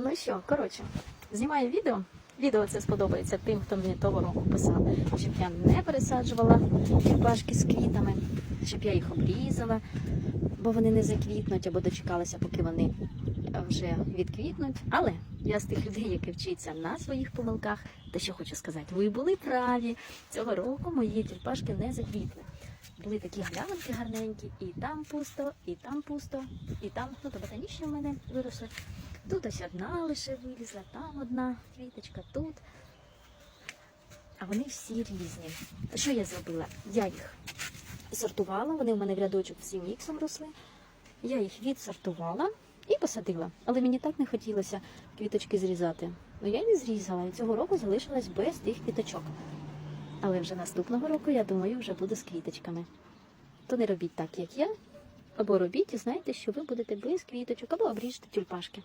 Ну що, коротше, знімаю відео. Відео це сподобається тим, хто мені того року писав, щоб я не пересаджувала тюльпашки з квітами, щоб я їх обрізала, бо вони не заквітнуть або дочекалася, поки вони вже відквітнуть. Але я з тих людей, які вчаться на своїх помилках, та що хочу сказати, ви були праві. Цього року мої тюльпашки не заквітли. Були такі глянки гарненькі, і там пусто, і там пусто, і там, ну то ботанічні в мене виросли. Тут ось одна лише вилізла, там одна квіточка, тут. А вони всі різні. Що я зробила? Я їх сортувала, вони в мене в рядочок всі міксом росли. Я їх відсортувала і посадила. Але мені так не хотілося квіточки зрізати. Ну я не зрізала, і цього року залишилась без тих квіточок. Але вже наступного року, я думаю, вже буду з квіточками. То не робіть так, як я. Або робіть і знайте, що ви будете без квіточок, або обріжте тюльпашки.